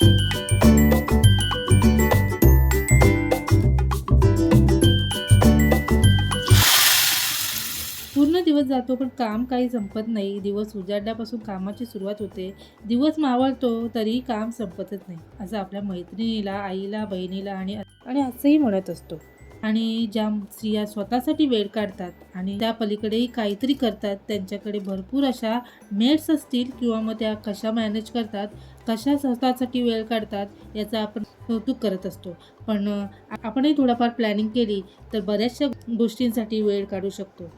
पूर्ण दिवस जातो पण काम काही संपत नाही. दिवस उजाडल्यापासून कामाची सुरुवात होते. दिवस मावळतो तरीही काम संपतच नाही. असं आपल्या मैत्रिणीला आईला बहिणीला आणि आणि असंही म्हणत असतो. आणि ज्या स्त्रिया स्वतःसाठी वेळ काढतात आणि त्या पलीकडेही काहीतरी करतात त्यांच्याकडे भरपूर अशा मेट्स असतील किंवा मग त्या कशा मॅनेज करतात कशा स्वतःसाठी वेळ काढतात याचा आपण कौतुक करत असतो. पण आपणही थोडाफार प्लॅनिंग केली तर बऱ्याचशा गोष्टींसाठी वेळ काढू शकतो.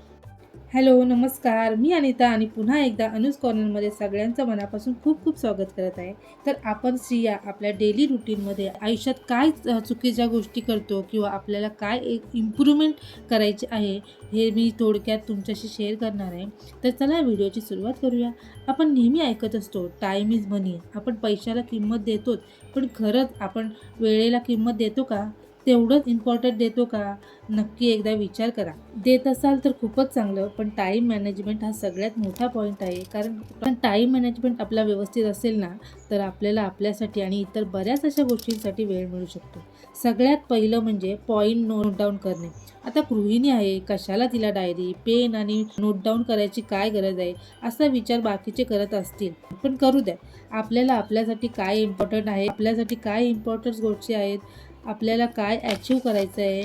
हॅलो नमस्कार. मी अनिता आणि पुन्हा एकदा अनुज कॉर्नरमध्ये सगळ्यांचं मनापासून खूप खूप स्वागत करत आहे. तर आपण स्त्रिया आपल्या डेली रुटीनमध्ये आयुष्यात काय चुकीच्या गोष्टी करतो किंवा आपल्याला काय एक इम्प्रूव्हमेंट करायची आहे हे मी थोडक्यात तुमच्याशी शेअर करणार आहे. तर चला व्हिडिओची सुरुवात करूया. आपण नेहमी ऐकत असतो टाईम इज मनी आपण पैशाला किंमत देतोच पण खरंच आपण वेळेला किंमत देतो का? तेवढंच इम्पॉर्टंट देतो का? नक्की एकदा विचार करा. देत असाल तर खूपच चांगलं पण टाईम मॅनेजमेंट हा सगळ्यात मोठा पॉईंट आहे. कारण पण टाईम मॅनेजमेंट आपला व्यवस्थित असेल ना तर आपल्याला आपल्यासाठी आणि इतर बऱ्याच अशा गोष्टींसाठी वेळ मिळू शकतो. सगळ्यात पहिलं म्हणजे पॉईंट नोट डाऊन करणे. आता गृहिणी आहे कशाला तिला डायरी पेन आणि नोट डाऊन करायची काय गरज आहे? असा विचार बाकीचे करत असतील. पण करू द्या. आपल्याला आपल्यासाठी काय इम्पॉर्टंट आहे? आपल्यासाठी काय इम्पॉर्टंट गोष्टी आहेत? आपल्याला काय अचीव करायचं आहे?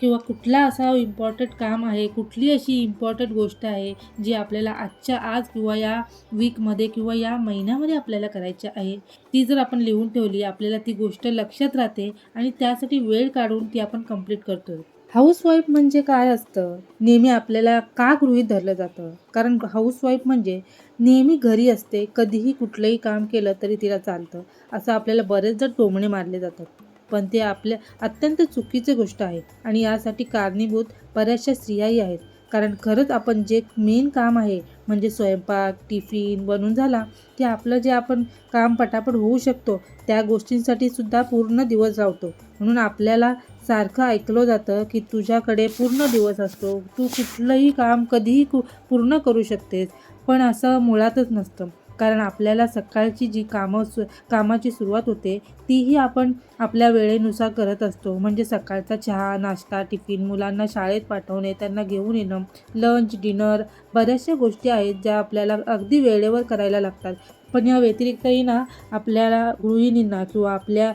किंवा कुठला असा इम्पॉर्टंट काम आहे? कुठली अशी इम्पॉर्टंट गोष्ट आहे जी आपल्याला आजच्या आज किंवा या वीकमध्ये किंवा या महिन्यामध्ये आपल्याला करायची आहे? ती जर आपण लिहून ठेवली आपल्याला ती गोष्ट लक्षात राहते आणि त्यासाठी वेळ काढून ती आपण कंप्लीट करतो हाऊसवाईफ म्हणजे काय असतं? नेहमी आपल्याला का गृहीत धरलं जातं? कारण हाऊसवाईफ म्हणजे नेहमी घरी असते कधीही कुठलंही काम केलं तरी तिला चालतं. असं आपल्याला बरेच जण टोमणे मारले जातात. पण ते आपल्या अत्यंत चुकीची गोष्ट आहे आणि यासाठी कारणीभूत बऱ्याचशा स्त्रियाही आहेत. कारण खरंच आपण जे मेन काम आहे म्हणजे स्वयंपाक टिफिन बनून झाला की आपलं जे आपण काम पटापट होऊ शकतो त्या गोष्टींसाठी सुद्धा पूर्ण दिवस लावतो म्हणून आपल्याला सारखं ऐकलं जातं की तुझ्याकडे पूर्ण दिवस असतो. तू कुठलंही काम कधीही कु पूर्ण करू शकतेस पण असं मुळातच नसतं. कारण आपल्याला सकाळची जी कामं सु कामाची सुरुवात होते तीही आपण आपल्या वेळेनुसार करत असतो. म्हणजे सकाळचा चहा नाश्ता टिफिन मुलांना शाळेत पाठवणे त्यांना घेऊन येणं लंच डिनर बऱ्याचशा गोष्टी आहेत ज्या आपल्याला अगदी वेळेवर करायला लागतात. पण या व्यतिरिक्तही ना आपल्याला गृहिणींना किंवा आपल्या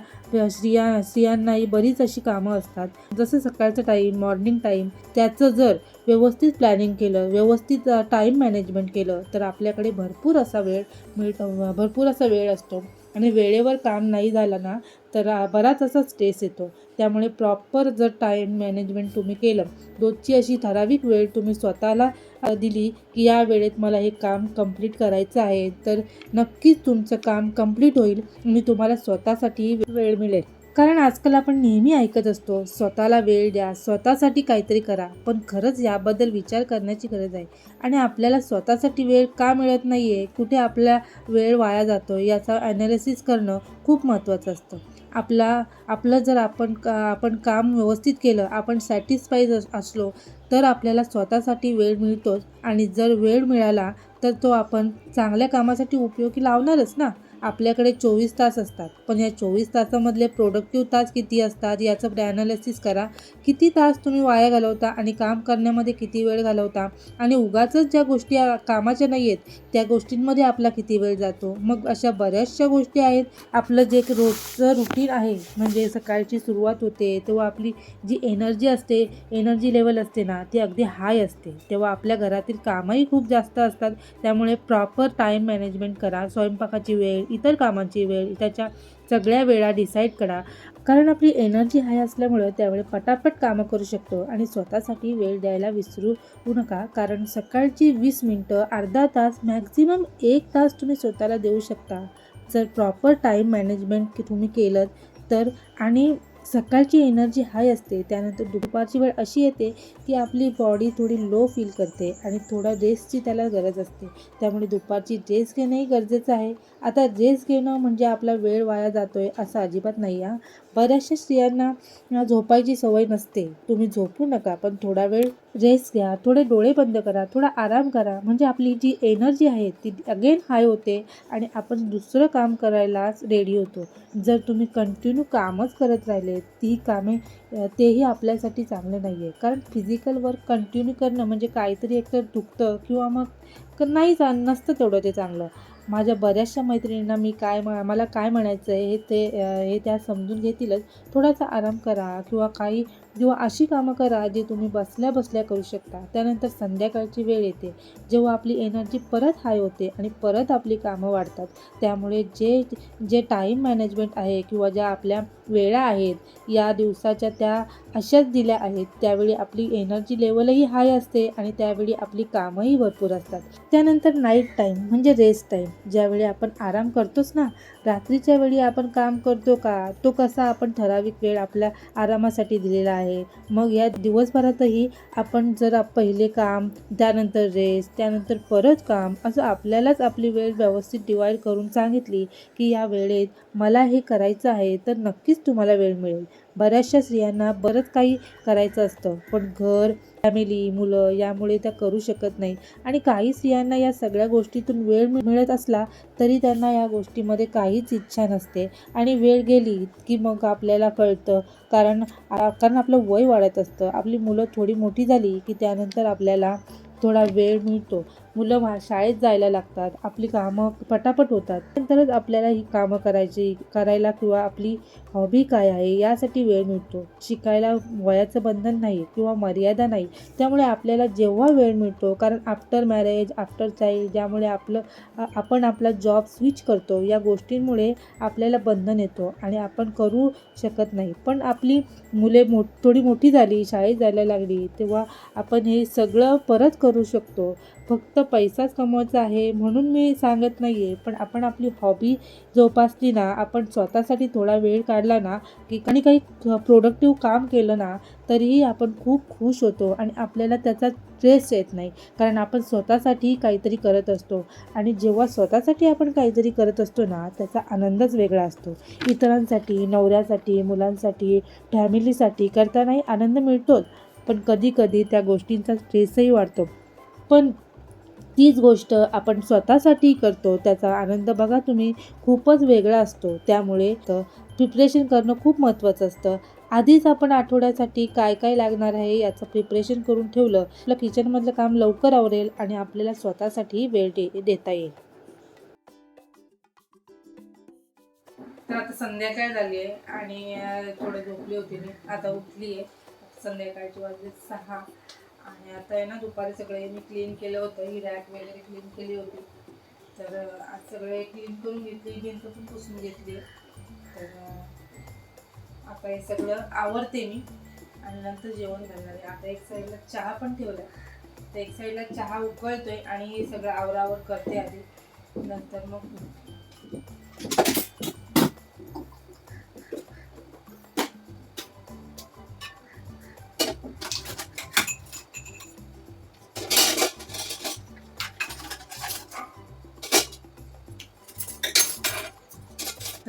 स्त्रिया स्त्रियांनाही बरीच अशी कामं असतात. जसं सकाळचं टाईम मॉर्निंग टाईम त्याचं जर व्यवस्थित प्लॅनिंग केलं व्यवस्थित टाईम मॅनेजमेंट केलं तर आपल्याकडे भरपूर असा वेळ मिळतो भरपूर असा वेळ असतो. आणि वेळेवर काम नाही झालं ना तर बराच असा स्ट्रेस येतो. त्यामुळे प्रॉपर जर टाईम मॅनेजमेंट तुम्ही केलं रोजची अशी ठराविक वेळ तुम्ही स्वतःला दिली की या वेळेत मला हे काम कंप्लीट करायचं आहे तर नक्कीच तुमचं काम कंप्लीट होईल आणि तुम्हाला स्वतःसाठी वेळ मिळेल. कारण आजकाल आपण नेहमी ऐकत असतो स्वतःला वेळ द्या स्वतःसाठी काहीतरी करा पण खरंच याबद्दल विचार करण्याची गरज आहे. आणि आपल्याला स्वतःसाठी वेळ का मिळत नाही आहे कुठे आपला वेळ वाया जातो याचा ॲनालिसिस करणं खूप महत्त्वाचं असतं. आपला आपलं जर आपण का आपण काम व्यवस्थित केलं आपण सॅटिस्फाईड असलो तर आपल्याला स्वतःसाठी वेळ मिळतोच. आणि जर वेळ मिळाला तर तो आपण चांगल्या कामासाठी उपयोगी लावणारच ना. आपल्याकडे चोवीस तास असतात. पण या चोवीस तासामधले प्रोडक्टिव्ह तास किती असतात याचं ॲनालिसिस करा. किती तास तुम्ही वाया घालवता आणि काम करण्यामध्ये किती वेळ घालवता? आणि उगाच ज्या गोष्टी कामाच्या नाही आहेत त्या गोष्टींमध्ये आपला किती वेळ जातो? मग अशा बऱ्याचशा गोष्टी आहेत. आपलं जे रोजचं रुटीन आहे म्हणजे सकाळची सुरुवात होते तेव्हा आपली जी एनर्जी असते एनर्जी लेवल असते ना ती अगदी हाय असते. तेव्हा आपल्या घरातील कामही खूप जास्त असतात. त्यामुळे प्रॉपर टाईम मॅनेजमेंट करा. स्वयंपाकाची वेळ इतर कामांची वेळ त्याच्या सगळ्या वेळा डिसाईड करा. कारण आपली एनर्जी हाय असल्यामुळं त्यावेळी पटापट कामं करू शकतो आणि स्वतःसाठी वेळ द्यायला विसरू नका. कारण सकाळची वीस मिनटं अर्धा तास मॅक्झिमम एक तास तुम्ही स्वतःला देऊ शकता. जर प्रॉपर टाईम मॅनेजमेंट तुम्ही केलं तर आणि सकाळची एनर्जी हाय असते त्यानंतर दुपारची वेळ अशी येते की आपली बॉडी थोडी लो फील करते आणि थोडा रेस्टची त्याला गरज असते. त्यामुळे दुपारची रेस्ट घेणंही गरजेचं आहे. आता रेस्ट घेणं म्हणजे आपला वेळ वाया जातोय असं अजिबात नाही हा. बऱ्याचशा स्त्रियांना झोपायची सवय नसते. तुम्ही झोपू नका पण थोडा वेळ रेस्ट घ्या. थोडे डोळे बंद करा थोडा आराम करा. म्हणजे आपली जी एनर्जी आहे ती अगेन हाय होते आणि आपण दुसरं काम करायलाच रेडी होतो. जर तुम्ही कंटिन्यू कामच करत राहिले ती कामे तेही आपल्यासाठी चांगलं नाही आहे कारण फिजिकल वर्क कंटिन्यू करणं म्हणजे काहीतरी एकतर दुखतं किंवा मग नाही जा नसतं तेवढं ते चांगलं. माझ्या बऱ्याचशा मैत्रिणींना मी काय मला काय म्हणायचं आहे हे ते हे त्या समजून घेतीलच. थोडासा आराम करा किंवा काही किंवा अशी कामं करा जी तुम्ही बसल्या बसल्या करू शकता त्यानंतर संध्याकाळची वेळ येते. जेव्हा आपली एनर्जी परत हाय होते आणि परत आपली कामं वाढतात त्यामुळे जे जे टाईम मॅनेजमेंट आहे किंवा ज्या आपल्या वेळा आहेत या दिवसाच्या त्या अशाच दिल्या आहेत त्यावेळी आपली एनर्जी लेवलही हाय असते आणि त्यावेळी आपली कामंही भरपूर असतात. त्यानंतर नाईट टाईम म्हणजे रेस्ट टाईम ज्यावेळी आपण आराम करतोच ना रात्रीच्या वेळी आपण काम करतो का? तो कसा आपण ठराविक वेळ आपल्या आरामासाठी दिलेला आहे? मग या दिवसभरातही आपण जर पहिले काम त्यानंतर रेस्ट त्यानंतर परत काम असं आपल्यालाच आपली वेळ व्यवस्थित डिवाईड करून सांगितली की या वेळेत मला हे करायचं आहे तर नक्कीच तुम्हाला वेळ मिळेल. बऱ्याचशा स्त्रियांना बरंच काही करायचं असतं. पण घर फॅमिली मुलं यामुळे त्या करू शकत नाही. आणि काही स्त्रियांना या सगळ्या गोष्टीतून वेळ मिळत असला तरी त्यांना या गोष्टीमध्ये काहीच इच्छा नसते. आणि वेळ गेली की मग आपल्याला कळतं. कारण कारण आपलं वय वाढत असतं. आपली मुलं थोडी मोठी झाली की त्यानंतर आपल्याला थोडा वेळ मिळतो. मुलं मा- शाळेत जायला लागतात. आपली कामं पटापट होतात. नंतरच आपल्याला ही कामं करायची करायला किंवा आपली हॉबी काय आहे यासाठी वेळ मिळतो. शिकायला वयाचं बंधन नाही किंवा मर्यादा नाही. त्यामुळे आपल्याला जेव्हा वेळ मिळतो कारण आफ्टर मॅरेज आफ्टर चाईल्ड ज्यामुळे आपलं आपण आपला जॉब स्विच करतो या गोष्टींमुळे आपल्याला बंधन येतो आणि आपण करू शकत नाही. पण आपली मुले मो थोडी मोठी झाली शाळेत जायला लागली तेव्हा आपण हे सगळं परत करू शकतो. फक्त पैसाच कमवायचा आहे म्हणून मी सांगत नाही आहे पण आपण आपली हॉबी जोपासली ना आपण स्वतःसाठी थोडा वेळ काढला ना की आणि काही प्रोडक्टिव्ह काम केलं ना तरीही आपण खूप खुश होतो आणि आपल्याला त्याचा स्ट्रेस येत नाही. कारण आपण स्वतःसाठी काहीतरी करत असतो आणि जेव्हा स्वतःसाठी आपण काहीतरी करत असतो ना त्याचा आनंदच वेगळा असतो. इतरांसाठी नवऱ्यासाठी मुलांसाठी फॅमिलीसाठी करतानाही आनंद मिळतोच. पण कधी कधी त्या गोष्टींचा स्ट्रेसही वाढतो. पण तीच गोष्ट आपण स्वतःसाठी करतो त्याचा आनंद बघा तुम्ही खूपच वेगळा असतो. त्यामुळे प्रिपरेशन करणं खूप महत्त्वाचं असतं. आधीच आपण आठवड्यासाठी काय काय लागणार आहे याचं प्रिपरेशन करून ठेवलं आपलं किचनमधलं काम लवकर आवरेल आणि आपल्याला स्वतःसाठी वेळ दे देता येईल. तर आता संध्याकाळ झाली आहे आणि थोडं झोपली होती मी. आता उठली आहे संध्याकाळची वाजले सहा. आणि आता आहे ना दुपारी सगळे मी क्लीन केलं होतं ही रॅक वगैरे क्लीन केली होती. तर आज सगळे क्लीन करून घेतली भिंत पण पुसून घेतली. तर आता हे सगळं आवरते मी. आणि नंतर जेवण करणार आहे. आता एक साईडला चहा पण ठेवला तर एक साईडला चहा उकळतोय आणि हे सगळं आवरावर करते आधी. नंतर मग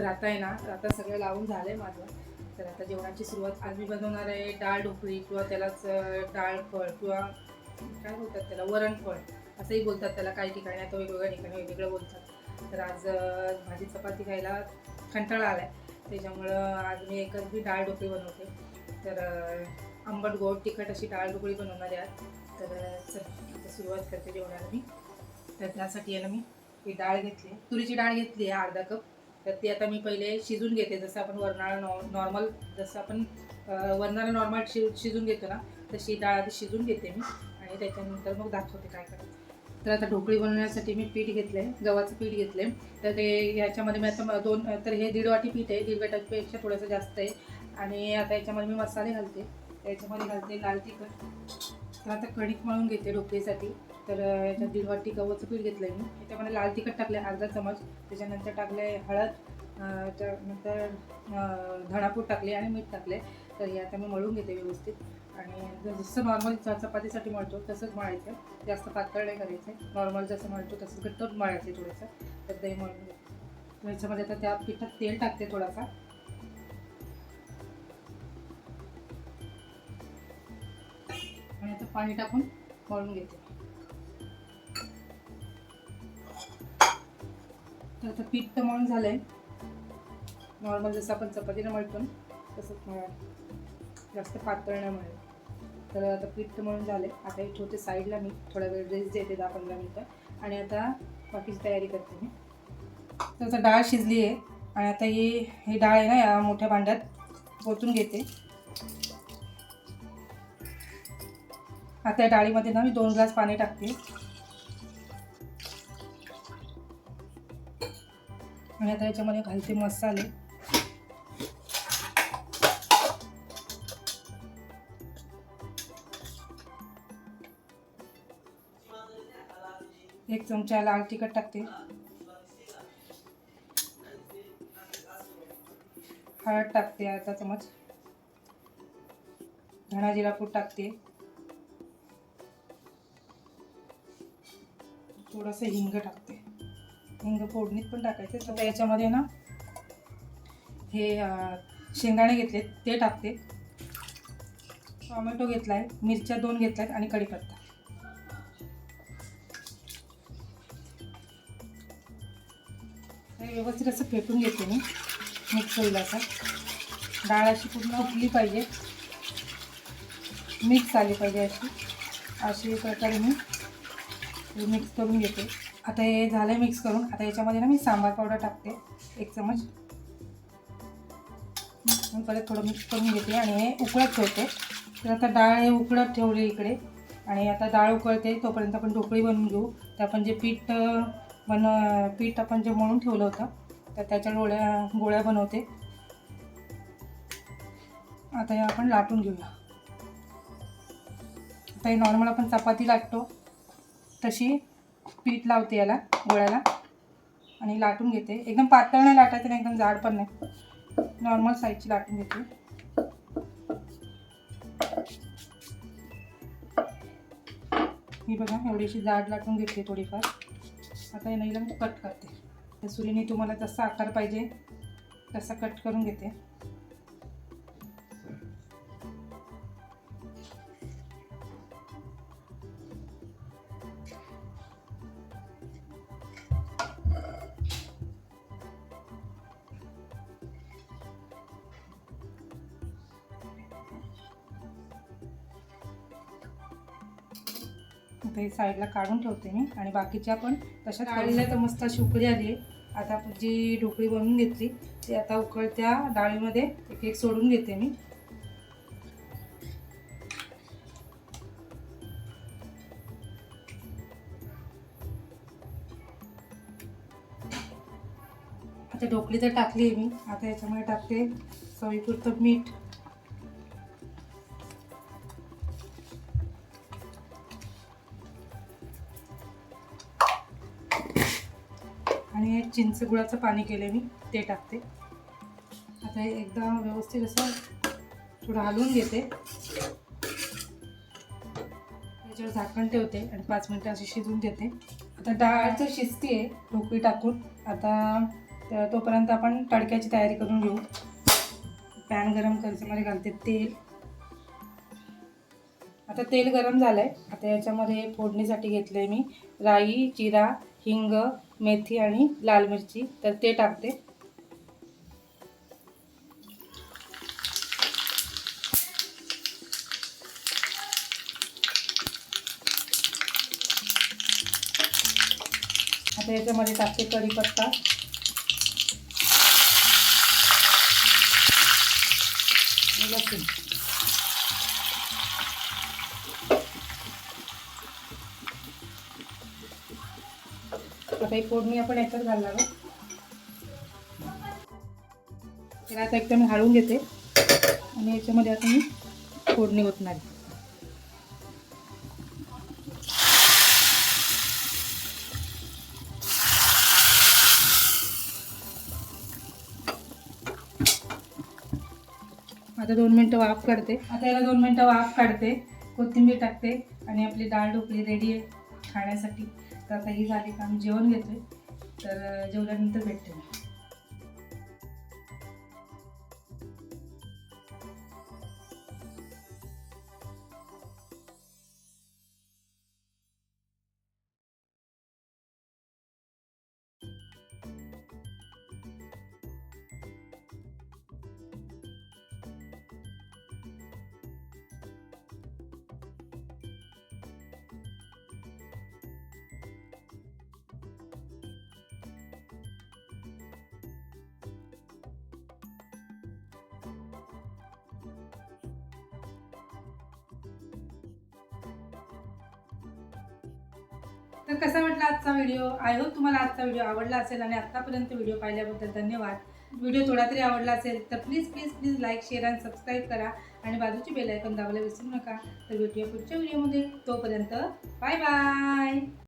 तर आता आहे ना आता सगळं लावून झालं आहे माझं. तर आता जेवणाची सुरुवात आज मी बनवणार आहे डाळ ढोकळी किंवा त्यालाच डाळ फळ किंवा काय बोलतात त्याला वरणफळ असंही बोलतात त्याला काही ठिकाणी. आता वेगवेगळ्या ठिकाणी वेगवेगळं बोलतात. तर आज माझी भाजी चपाती खायला कंटाळा आला आहे त्याच्यामुळं आज मी एकच बी डाळ ढोकळी बनवते. तर आंबट गोड तिखट अशी डाळ ढोकळी बनवणार आहे आज. तर चल आता सुरुवात करते जेवणाला मी. तर त्यासाठी आहे ना मी ही डाळ घेतली तुरीची डाळ घेतली आहे अर्धा कप. तर ती आता मी पहिले शिजून घेते. जसं आपण वरणाला नॉ नॉर्मल जसं आपण अं, वरणाला नॉर्मल शि शिजून घेतो ना तशी डाळ आधी शिजून घेते मी आणि त्याच्यानंतर मग दाखवते काय करायचं. तर आता ढोकळी बनवण्यासाठी मी पीठ घेतलं आहे गव्हाचं पीठ घेतलं आहे तर ते याच्यामध्ये मी आता दोन तर हे दीड वाटी पीठ आहे दीड वाटीपेक्षा थोडंसं जास्त आहे. आणि आता याच्यामध्ये मी मसाले घालते. त्याच्यामध्ये घालते लाल तिखट. तर आता कणिक मळून घेते ढोकळीसाठी. तर याच्यात दीड वाटी गव्हाचं पीठ घेतलं आहे मी. त्याच्यामध्ये लाल तिखट टाकले अर्धा चमच. त्याच्यानंतर टाकले हळद त्यानंतर धणापूड टाकले आणि मीठ टाकले तर हे आता मी मळून घेते व्यवस्थित. आणि जसं नॉर्मल चपातीसाठी मळतो तसंच मळायचं. जास्त पातळ नाही करायचं. नॉर्मल जसं मळतो तसं घट्ट मळायचं थोडंसं. तर ते मळून घेते. तर याच्यामध्ये आता त्या पिठात तेल टाकते थोडासा. आणि आता पाणी टाकून मळून घेते. तर आता पीठ तर मळून आहे नॉर्मल जसं आपण चपातीला मळतो तसंच मळा. जास्त पातळ न मळेल तर आता पीठ तर मळून आहे आता हे ठेवते साईडला मी थोडा वेळ रेस्ट देते दहा पंधरा मिनटं. आणि आता बाकीची तयारी करते मी. तर आता डाळ शिजली आहे. आणि आता ही हे डाळ आहे ना या मोठ्या भांड्यात ओतून घेते. आता या डाळीमध्ये ना मी दोन ग्लास पाणी टाकते. आणि आता याच्यामध्ये घालते मसाले. एक चमचा लाल तिखट टाकते. हळद टाकते अर्धा चमच. धणा जिरापूड टाकते. थोडंसं हिंग टाकते. हिंग फोडणीत पण टाकायचे. तर याच्यामध्ये ना हे शेंगदाणे घेतलेत ते टाकते. टोमॅटो घेतलाय मिरच्या दोन घेतल्यात आणि कढीपत्ता. व्यवस्थित असं फेटून घेते मी मिक्स होईल असं. डाळ अशी पूर्ण उठली पाहिजे. मिक्स आली पाहिजे अशी. अशी प्रकारे मी मिक्स करून घेते. आता हे झालं मिक्स करून. आता याच्यामध्ये ना मी सांबार पावडर टाकते. एक चमच. परत थोडं मिक्स करून घेते आणि हे उकळत ठेवते. तर आता डाळ हे उकळत ठेवले इकडे. आणि आता डाळ उकळते तोपर्यंत आपण ढोकळी बनवून घेऊ. तर आपण जे पीठ बन पीठ आपण जे मळून ठेवलं होतं तर त्याच्या गोळ्या गोळ्या बनवते. आता हे आपण लाटून घेऊया. आता हे नॉर्मल आपण चपाती लाटतो. तशी पीठ लावते याला गोळ्याला. आणि लाटून घेते. एकदम पातळ नाही लाटायचं नाही एकदम जाड पण नाही. नॉर्मल साईजची लाटून घेते. ही बघा एवढीशी जाड लाटून घेतली थोडीफार. आता याला एकदम कट करते. त्या सुरीने तुम्हाला जसा आकार पाहिजे तसा कट करून घेते. साईडला काढून ठेवते मी आणि बाकीच्या पण तशाच डाळीला तर मस्त अशी उकळी आली आहे. आता आपण जी ढोकळी बनवून घेतली ती आता उकळत्या डाळीमध्ये एक एक सोडून घेते मी. आता ढोकळी तर टाकली आहे मी. आता याच्यामध्ये टाकते चवीपुरतं मीठ. चिंच गुळाचं पाणी केलं मी ते टाकते. आता हे एकदा व्यवस्थित असं थोडं हलवून घेते. त्याच्यावर झाकण ठेवते आणि पाच मिनटं अशी शिजून देते आता डाळ तर शिजते आहे ढोकळी टाकून. आता तोपर्यंत आपण तडक्याची तयारी करून घेऊ. पॅन गरम करच्यामध्ये घालते तेल. आता तेल गरम झालं आहे आता याच्यामध्ये फोडणीसाठी घेतलं आहे मी राई जिरा हिंग मेथी आणि लाल मिरची. तर ते टाकते. आता याच्यामध्ये टाकते कढीपत्ता. आता एक फोडणी आपण याच्यात घालणार आहोत. त्याला आता एकदम हाळून घेते. आणि याच्यामध्ये आता मी फोडणी ओतणार आहे. आता दोन मिनटं वाफ काढते. आता याला दोन मिनटं वाफ काढते. कोथिंबीर टाकते. आणि आपली डाळ ढोकळी रेडी आहे खाण्यासाठी. तर आता ही झाली का आम्ही जेवण घेतोय. तर जेवल्यानंतर भेटते. तर कसा वाटला आजचा व्हिडिओ? आय होप तुम्हाला आजचा व्हिडिओ आवडला असेल आणि आत्तापर्यंत व्हिडिओ पाहिल्याबद्दल धन्यवाद. व्हिडिओ थोडा तरी आवडला असेल तर please please please like share आणि सबस्क्राईब करा आणि बाजूची बेल आयकॉन दाबायला विसरू नका. तर भेटूया पुढच्या व्हिडिओमध्ये. तोपर्यंत बाय बाय